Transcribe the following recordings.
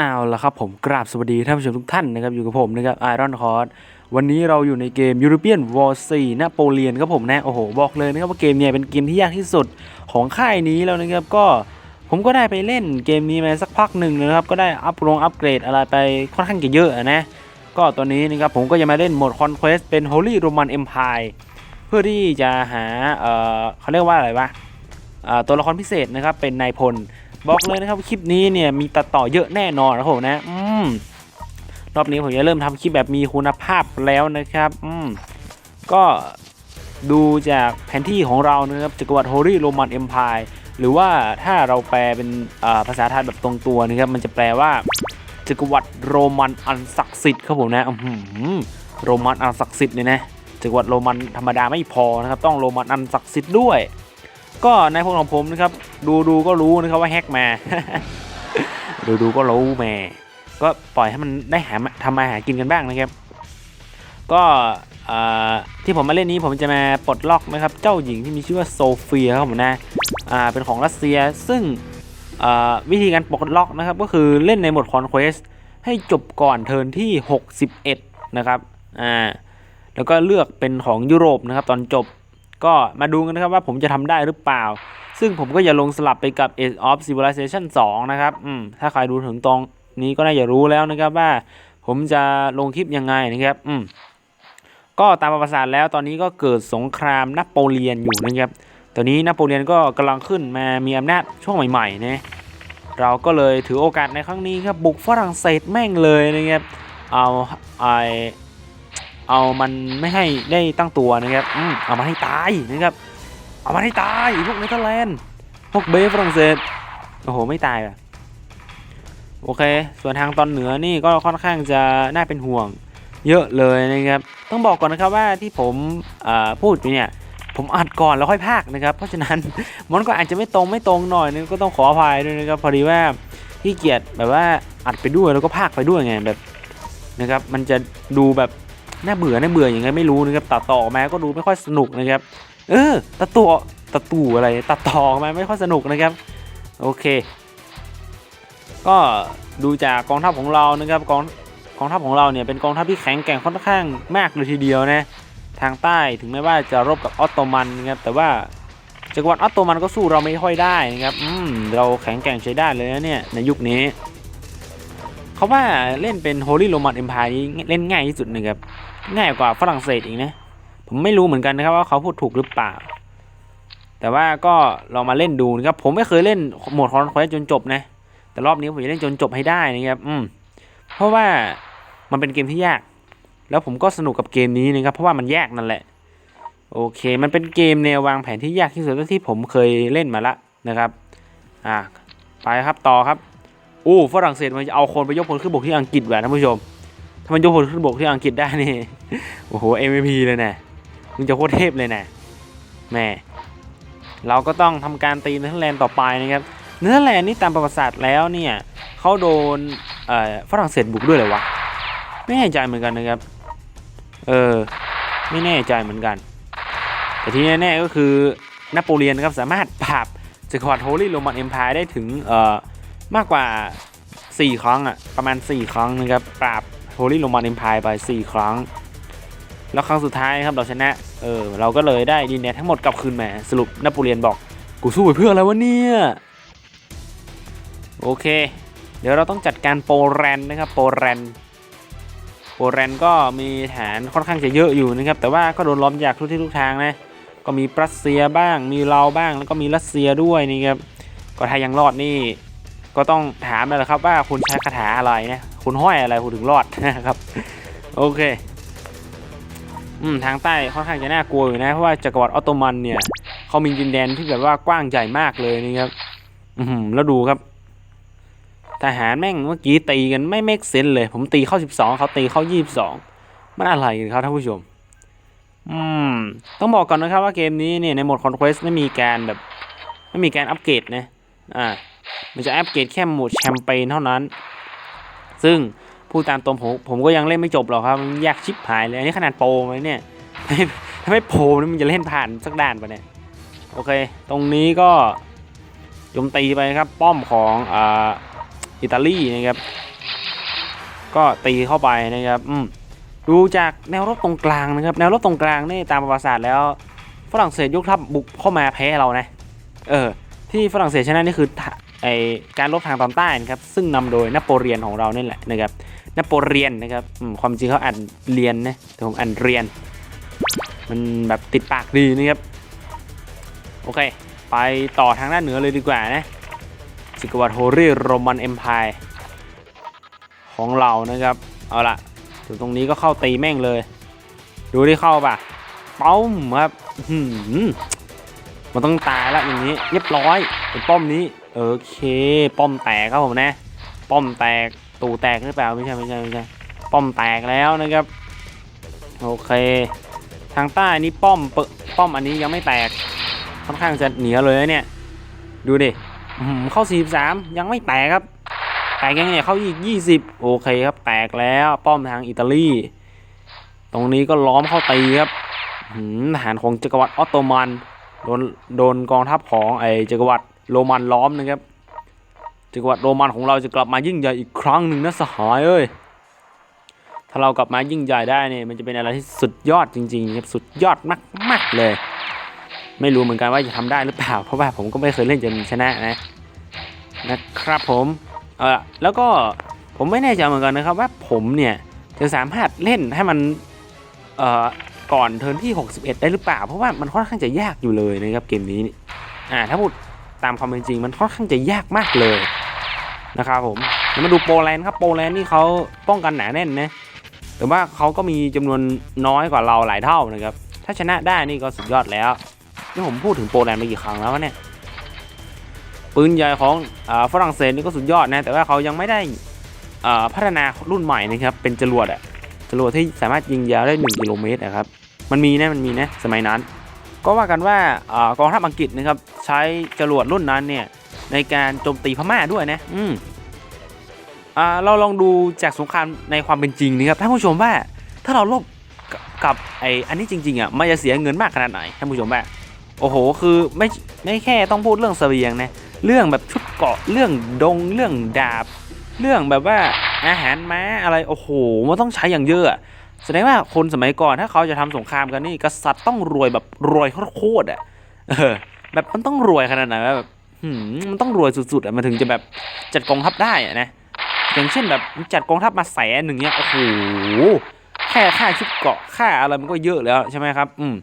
เอาละครับผมกราบสวัสดีท่านผู้ชมทุกท่านนะครับอยู่กับผมนะครับไอรอนคอร์สวันนี้เราอยู่ในเกม European War 4นโปเลียนครับผมนะโอ้โหบอกเลยนะครับว่าเกมเนี่ยเป็นเกมที่ยากที่สุดของค่ายนี้แล้วนะครับก็ผมก็ได้ไปเล่นเกมนี้มาสักพักหนึ่งนะครับก็ได้อัพลงอัปเกรดอะไรไปค่อนข้างจะเยอะนะก็ตอนนี้นะครับผมก็จะมาเล่นโหมด Conquest เป็น Holy Roman Empire เพื่อที่จะหาเอ่อเขาเรียกว่าอะไรวะอ่าตัวละครพิเศษนะครับเป็นนายพล บอกเลยนะครับคลิปนี้เนี่ยมีตัดต่อเยอะแน่นอนนะครับผมนะ อืมรอบนี้ผมจะเริ่มทำคลิปแบบมีคุณภาพแล้วนะครับ อืมก็ดูจากแผนที่ของเรานะครับจักรวรรดิ Holy Roman Empire หรือว่าถ้าเราแปลเป็นภาษาไทยแบบตรงตัวนะครับมันจะแปลว่าจักรวรรดิโรมันอันศักดิ์สิทธิ์ครับผมนะอือหือโรมันอันศักดิ์สิทธิ์เนี่ยนะจักรวรรดิโรมันธรรมดาไม่พอนะครับต้องโรมันอันศักดิ์สิทธิ์ด้วย ก็ในพวกของผมนะครับ ดูดูก็รู้นะครับว่าแฮกมา ดูดูก็รู้แม่ก็ปล่อยให้มันได้หาทำมาหากินกันบ้างนะครับ ก็ที่ผมมาเล่นนี้ผมจะมาปลดล็อกนะครับ เจ้าหญิงที่มีชื่อว่าโซเฟียครับผมนะอ่าเป็นของรัสเซียซึ่งวิธีการปลดล็อกนะครับ ก็คือเล่นในโหมดคอนเควสให้จบก่อนเทิร์นที่ 61 นะครับ อ่า แล้วก็เลือกเป็นของยุโรปนะครับ ตอนจบ ก็มาดูกันนะครับว่าผมจะทำได้หรือเปล่า ซึ่งผมก็จะลงสลับไปกับ Age of Civilization 2 นะครับอืมถ้าใครดูถึงตรงนี้ก็น่าจะรู้แล้วนะครับว่า ผมจะลงคลิปยังไงนะครับอืมก็ตามประวัติศาสตร์แล้วตอนนี้ก็เกิดสงครามนโปเลียนอยู่นะครับตอนนี้นโปเลียนก็กำลังขึ้นมามีอำนาจช่วงใหม่ๆนะเราก็เลยถือโอกาสในครั้งนี้ครับบุกฝรั่งเศสแม่งเลยนะครับเอาไอ เอามันไม่ให้ได้ตั้งตัวนะครับอืมเอามาให้ตายนะครับ เอามาให้ตายพวกเนเธอร์แลนด์พวกเบฟฝรั่งเศสโอ้โหไม่ตายอะโอเค ส่วนทางตอนเหนือนี่ก็ค่อนข้างจะน่าเป็นห่วงเยอะเลยนะครับ ต้องบอกก่อนนะครับว่าที่ผมพูดอยู่เนี่ย ผมอัดก่อนแล้วค่อยพากนะครับ เพราะฉะนั้นมันก็อาจจะไม่ตรงไม่ตรงหน่อยนึงก็ต้องขออภัยด้วยนะครับพอดีว่าขี้เกียจแบบว่าอัดไปด้วยแล้วก็พากไปด้วยไงแบบนะครับ มันจะดูแบบ น่าเบื่อน่าเบื่ออย่างไงไม่รู้นะครับตัดต่อออกมาก็ดูไม่ค่อยสนุกนะครับ เออตัดตัวตัดตู่อะไรตัดต่อออกมาไม่ค่อยสนุกนะครับ โอเค ก็ดูจากกองทัพของเรานะครับกองกองทัพของเราเนี่ยเป็นกองทัพที่แข็งแกร่งค่อนข้างมากเลยทีเดียวนะทางใต้ถึงแม้ว่าจะรบกับออตโตมันนะครับแต่ว่าจักรวรรดิออตโตมันก็สู้เราไม่ค่อยได้นะครับอืมเราแข็งแกร่งใช้ได้เลยนะเนี่ยในยุคนี้เขาว่าเล่นเป็น Holy Roman Empire นี้เล่นง่ายที่สุดนะครับ ง่ายกว่าฝรั่งเศสอีกนะ ผมไม่รู้เหมือนกันนะครับว่าเขาพูดถูกหรือเปล่า แต่ว่าก็ลองมาเล่นดูนะครับ ผมไม่เคยเล่นโหมดคอนเควสจนจบนะ แต่รอบนี้ผมจะเล่นจนจบให้ได้นะครับ อืม เพราะว่ามันเป็นเกมที่ยาก แล้วผมก็สนุกกับเกมนี้นะครับ เพราะว่ามันยากนั่นแหละ โอเค มันเป็นเกมแนววางแผนที่ยากที่สุดที่ผมเคยเล่นมาละนะครับ อ่า ไปครับ ต่อครับ อู้ฝรั่งเศสมันจะเอาคนไปยกพลขึ้นบกที่อังกฤษแหวนท่านผู้ชม มันยกพลขึ้นบกที่อังกฤษได้นี่ โอ้โห MVP เลยนะมึงจะโคตรเทพเลยนะแหม่เราก็ต้องทำการตีเนเธอร์แลนด์ต่อไปนะครับ เนเธอร์แลนด์นี่ตามประวัติศาสตร์แล้วเนี่ยเขาโดนเอ่อฝรั่งเศสบุกด้วยเลยวะ ไม่แน่ใจเหมือนกันนะครับ เออ ไม่แน่ใจเหมือนกัน แต่ที่แน่ๆก็คือนโปเลียนนะครับสามารถปราบจักรวรรดิโฮลี่โรมันเอ็มพายได้ถึงเอ่อมากกว่า 4 ครั้งอะประมาณ 4 ครั้งนะครับปราบ โฮลี่โรมันอ็มพายไป 4 ครั้ง แล้วครั้งสุดท้ายครับเราชนะ เออ เราก็เลยได้ดินแดนทั้งหมดกลับคืนมา สรุปนโปเลียนบอก กูสู้ไปเพื่ออะไรวะเนี่ย โอเค เดี๋ยวเราต้องจัดการโปแลนด์นะครับ โปแลนด์โปแลนด์ก็มีฐานค่อนข้างจะเยอะอยู่นะครับ แต่ว่าก็โดนล้อมจากทุกที่ทุกทางนะ ก็มีรัสเซียบ้าง มีเราวบ้าง แล้วก็มีรัสเซียด้วยนี่ครับ ก็ถ้ายังรอดนี่ ก็ต้องถามเลยครับว่าคุณใช้คาถาอะไรนะ คุณห้อยอะไรคุณถึงรอดนะครับ โอเค อืมทางใต้ค่อนข้างจะน่ากลัวอยู่นะ เพราะว่าจักรวรรดิออตโตมันเนี่ยเขามีดินแดนที่แบบว่ากว้างใหญ่มากเลยนี่ครับอืมแล้วดูครับ ทหารแม่งเมื่อกี้ตีกันไม่เมกเซนเลย ผมตีเข้า 12 เขาตีเข้า 22 มันอะไรกันครับท่านผู้ชม อืม ต้องบอกก่อนนะครับว่าเกมนี้เนี่ยในโหมดคอนเควสไม่มีการแบบ ไม่มีการอัปเกรดนะ อ่า มันจะอัปเกรดแค่โหมดแชมเปญเท่านั้น ซึ่งพูดตามตรงผมผมก็ยังเล่นไม่จบหรอกครับมันยากชิบหายเลยอันนี้ขนาดโปรไหมเนี่ยถ้าไม่โปรนี่มันจะเล่นผ่านสักด่านปะเนี่ยโอเค ตรงนี้ก็โจมตีไปครับป้อมของอ่าอิตาลีนะครับ ก็ตีเข้าไปนะครับอืมดูจากแนวรบตรงกลางนะครับ แนวรบตรงกลางนี่ตามประวัติศาสตร์แล้วฝรั่งเศสยกทัพบุกเข้ามาแพ้เรานะ เออ ที่ฝรั่งเศสชนะนี่คือ ไอการรบทางตอนใต้นะครับซึ่งนำโดยนโปเลียนของเรานี่แหละนะครับนโปเลียนนะครับความจริงเขาอ่านเรียนนะแต่ผมอ่านเรียน มันแบบติดปากดีนะครับโอเค ไปต่อทางด้านเหนือเลยดีกว่านะจักรวรรดิโฮรี่โรมันเอ็มพายของเรานะครับ เอาละถึงตรงนี้ก็เข้าตีแม่งเลย ดูที่เข้าป่ะป้อมครับ มันต้องตายแล้วอย่างนี้ เรียบร้อยเป็นป้อมนี้โอเค ป้อมแตกครับผมนะ ป้อมแตกตูแตกหรือเปล่าไม่ใช่ไม่ใช่ไม่ใช่ป้อมแตกแล้วนะครับโอเค ทางใต้นี่ป้อมเปะป้อมอันนี้ยังไม่แตกค่อนข้างจะเหนียวเลยนะเนี่ย ดูดิเข้า 43 ยังไม่แตกครับ แตกยังไงเข้าอีก 20 โอเคครับ แตกแล้วป้อมทางอิตาลี ตรงนี้ก็ล้อมเข้าตีครับทหารของจักรวรรดิออตโตมัน โดนโดนกองทัพของไอจักรวรรดิโรมันล้อมนะครับจักรวรรดิโรมันของเราจะกลับมายิ่งใหญ่อีกครั้งหนึ่งนะสหายเอ้ยถ้าเรากลับมายิ่งใหญ่ได้เนี่ยมันจะเป็นอะไรที่สุดยอดจริงๆครับสุดยอดมากๆเลย ไม่รู้เหมือนกันว่าจะทำได้หรือเปล่า เพราะว่าผมก็ไม่เคยเล่นจนชนะนะนะครับผมเออแล้วก็ผมไม่แน่ใจเหมือนกันนะครับว่าผมเนี่ยจะสามารถเล่นให้มันเอ่อ ก่อนเทิร์นที่ 61 ได้หรือเปล่า เพราะว่ามันค่อนข้างจะยากอยู่เลยนะครับเกมนี้นี่อ่าถ้าพูดตามความเป็นจริงมันค่อนข้างจะยากมากเลยนะครับผมเดี๋ยวมาดูโปแลนด์ครับโปแลนด์นี่เขาป้องกันหนาแน่นนะแต่ว่าเขาก็มีจำนวนน้อยกว่าเราหลายเท่านะครับถ้าชนะได้นี่ก็สุดยอดแล้วนี่ผมพูดถึงโปแลนด์มากี่ครั้งแล้วเนี่ยปืนใหญ่ของฝรั่งเศสนี่ก็สุดยอดนะแต่ว่าเขายังไม่ได้พัฒนารุ่นใหม่นะครับเป็นจรวดอะจรวดที่สามารถยิงยาวได้ 1 กิโลเมตรนะครับ มันมีนะมันมีนะสมัยนั้น ก็ว่ากันว่ากองทัพอังกฤษนะครับใช้จรวดรุ่นนั้นเนี่ยในการโจมตีพม่าด้วยนะอืมอ่าเราลองดูจากสงครามในความเป็นจริงนะครับท่านผู้ชมว่าถ้าเราลบกับกับไออันนี้จริงๆอะมันจะเสียเงินมากขนาดไหนท่านผู้ชมว่าโอ้โห คือไม่ไม่แค่ต้องพูดเรื่องเสบียงนะเรื่องแบบชุดเกาะเรื่องดงเรื่องดาบ เรื่องแบบว่าอาหารม้าอะไรโอ้โหมันต้องใช้อย่างเยอะ แสดงว่าคนสมัยก่อนถ้าเขาจะทำสงครามกันนี่กษัตริย์ต้องรวยแบบรวยโคตรๆอะเออแบบมันต้องรวยขนาดไหนแบบมันต้องรวยสุดๆอะมันถึงจะแบบจัดกองทัพได้อะนะอย่างเช่นแบบจัดกองทัพมาแสนหนึ่งเนี้ยโอ้โหแค่ค่าชุดเกาะค่าอะไรมันก็เยอะแล้วใช่ไหมครับ อืม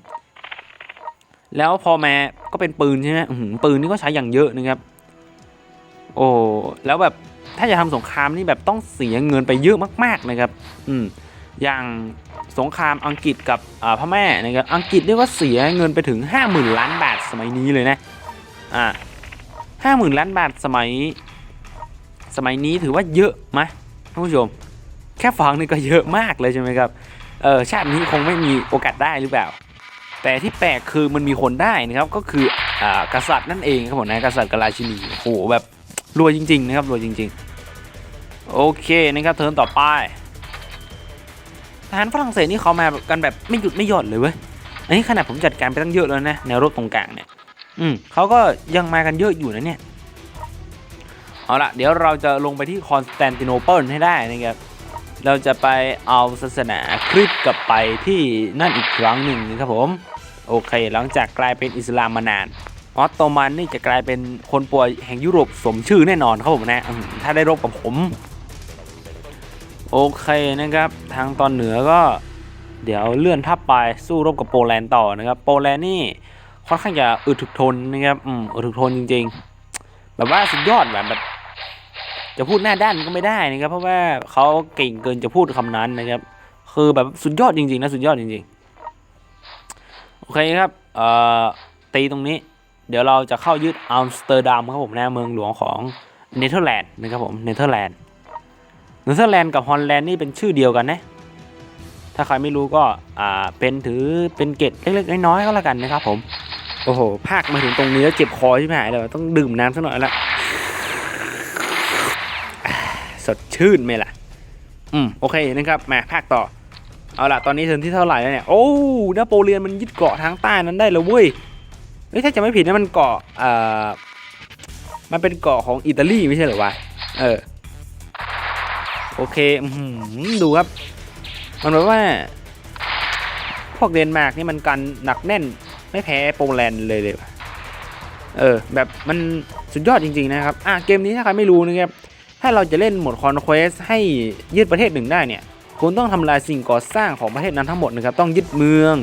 แล้วพอแมาก็เป็นปืนใช่ไหมหปืนนี่ก็ใช้อย่างเยอะนะครับ โอ้แล้วแบบถ้าจะทำสงครามนี่แบบต้องเสียเงินไปเยอะมาก ๆนะครับ อืม อย่างสงครามอังกฤษกับอ่าพม่านะครับอังกฤษเรียกว่าเสียเงินไปถึง 50,000 ล้านบาทสมัยนี้เลยนะอ่าห้าหมื่นล้านบาทสมัย สมัยนี้ถือว่าเยอะไหมท่านผู้ชม แค่ฟังนี่ก็เยอะมากเลยใช่ไหมครับเออชาตินี้คงไม่มีโอกาสได้หรือเปล่า แต่ที่แปลกคือมันมีคนได้นะครับก็คืออ่ากษัตริย์นั่นเองครับผมนะกษัตริย์กราชินีโอ้โหแบบรวยจริง ๆ นะครับรวยจริง ๆ โอเคนะครับเทิร์นต่อไป ทหารฝรั่งเศสนี่เขามากันแบบไม่หยุดไม่หย่อนเลยเว้ย อันนี้ขนาดผมจัดการไปตั้งเยอะแล้วนะแนวรบตรงกลางเนี่ย อืมเขาก็ยังมากันเยอะอยู่นะเนี่ย เอาละเดี๋ยวเราจะลงไปที่คอนสแตนติโนเปิลให้ได้นะครับ เราจะไปเอาศาสนาคริสต์กลับไปที่นั่นอีกครั้งหนึ่งนะครับผม โอเค หลังจากกลายเป็นอิสลามมานานออตโตมันนี่จะกลายเป็นคนป่วยแห่งยุโรปสมชื่อแน่นอนครับผมนะ ถ้าได้รบกับผม โอเคนะครับ ทางตอนเหนือก็เดี๋ยวเลื่อนทัพไปสู้รบกับโปแลนด์ต่อนะครับ โปแลนด์นี่ค่อนข้างจะอึดถึกทนนะครับอืมอึดถึกทนจริง ๆ แบบว่าสุดยอดแบบแบบจะพูดหน้าด้านก็ไม่ได้นะครับ เพราะว่าเขาเก่งเกินจะพูดคำนั้นนะครับ คือแบบสุดยอดจริงๆนะสุดยอดจริงๆ โอเคครับเอ่อตีตรงนี้ เดี๋ยวเราจะเข้ายึดอัมสเตอร์ดัมครับผมนะเมืองหลวงของเนเธอร์แลนด์นะครับผมเนเธอร์แลนด์ เนเธอร์แลนด์กับฮอลแลนด์นี่เป็นชื่อเดียวกันนะ ถ้าใครไม่รู้ก็อ่าเป็นถือเป็นเกร็ดเล็กๆน้อยๆก็แล้วกันนะครับ ผม โอ้โหภาคมาถึงตรงนี้แล้วเจ็บคอใช่ไหมเลยต้องดื่มน้ำสักหน่อยละสดชื่นไหมล่ะ อืมโอเคนะครับมาภาคต่อ เอาล่ะตอนนี้เทิร์นที่เท่าไหร่แล้วเนี่ย โอ้นโปเลียนมันยึดเกาะทางใต้นั้นได้แล้วเว้ยเฮ้ยถ้าจะไม่ผิดนะมันเกาะอ่อมันเป็นเกาะของอิตาลีไม่ใช่เหรอวะ เออ โอเคดูครับ มันแบบว่า พวกเดนมาร์กนี่มันกันหนักแน่น ไม่แพ้โปแลนด์เลยเลยเออ แบบมันสุดยอดจริง ๆ นะครับ อะ เกมนี้ถ้าใครไม่รู้นะครับ ถ้าเราจะเล่นโหมดคอนเควสให้ยึดประเทศหนึ่งได้เนี่ย คุณต้องทำลายสิ่งก่อสร้างของประเทศนั้นทั้งหมดนะครับ ต้องยึดเมือง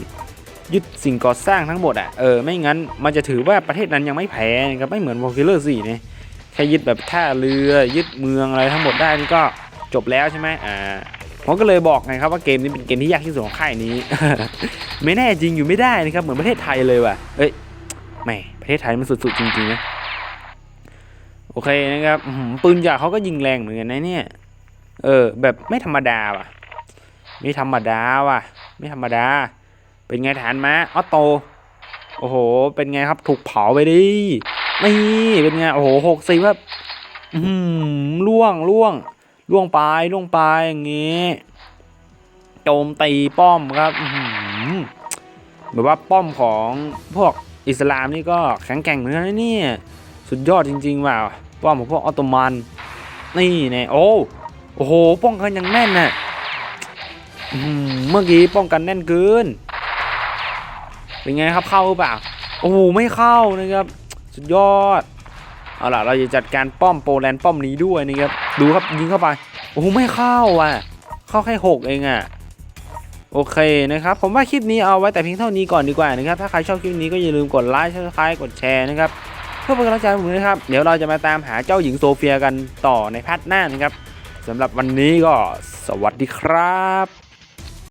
ยึดสิ่งก่อสร้างทั้งหมดอะ เออ ไม่งั้นมันจะถือว่าประเทศนั้นยังไม่แพ้นะครับ ไม่เหมือนวอลคิลเลอร์สี่เนี่ยแค่ยึดแบบท่าเรือ ยึดเมืองอะไรทั้งหมดได้นี่ก็ จบแล้วใช่ไหมอ่าผมก็เลยบอกไงครับว่าเกมนี้เป็นเกมที่ยากที่สุดของค่ายนี้ ไม่แน่จริงอยู่ไม่ได้นะครับเหมือนประเทศไทยเลยว่ะเอ้ยแหมประเทศไทยมันสุดๆจริงๆนะโอเคนะครับปืนใหญ่เขาก็ยิงแรงเหมือนกันนะเนี่ย เออ แบบไม่ธรรมดาว่ะ ไม่ธรรมดาว่ะ ไม่ธรรมดา เป็นไงฐานมาออโต โอ้โห เป็นไงครับถูกเผาไปดินี่เป็นไง โอ้โหหกสิบแบบล่วงล่วง ล่วงไปล่วงไปอย่างงี้โจมตีป้อมครับแบบว่าป้อมของพวกอิสลามนี่ก็แข็งแกร่งเหมือนกันนี่สุดยอดจริงๆว่ะป้อมของพวกออตโตมัน นี่แน่โอ้โอ้โหป้องกันอย่างแน่นน่ะเมื่อกี้ป้องกันแน่นเกินเป็นไงครับเข้าหรือเปล่าโอ้โหไม่เข้านะครับ สุดยอด เอาล่ะ เราจะจัดการป้อมโปแลนด์ป้อมนี้ด้วยนะครับ ดูครับยิงเข้าไป โอ้โหไม่เข้าอะ เข้าแค่หกเองอะ โอเคนะครับ ผมว่าคลิปนี้เอาไว้แต่เพียงเท่านี้ก่อนดีกว่านะครับ ถ้าใครชอบคลิปนี้ก็อย่าลืมกดไลค์กดไลค์กดแชร์นะครับ เพื่อเป็นกำลังใจผมด้วยนะครับ เดี๋ยวเราจะมาตามหาเจ้าหญิงโซเฟียกันต่อในพาร์ทหน้านะครับสำหรับวันนี้ก็สวัสดีครับ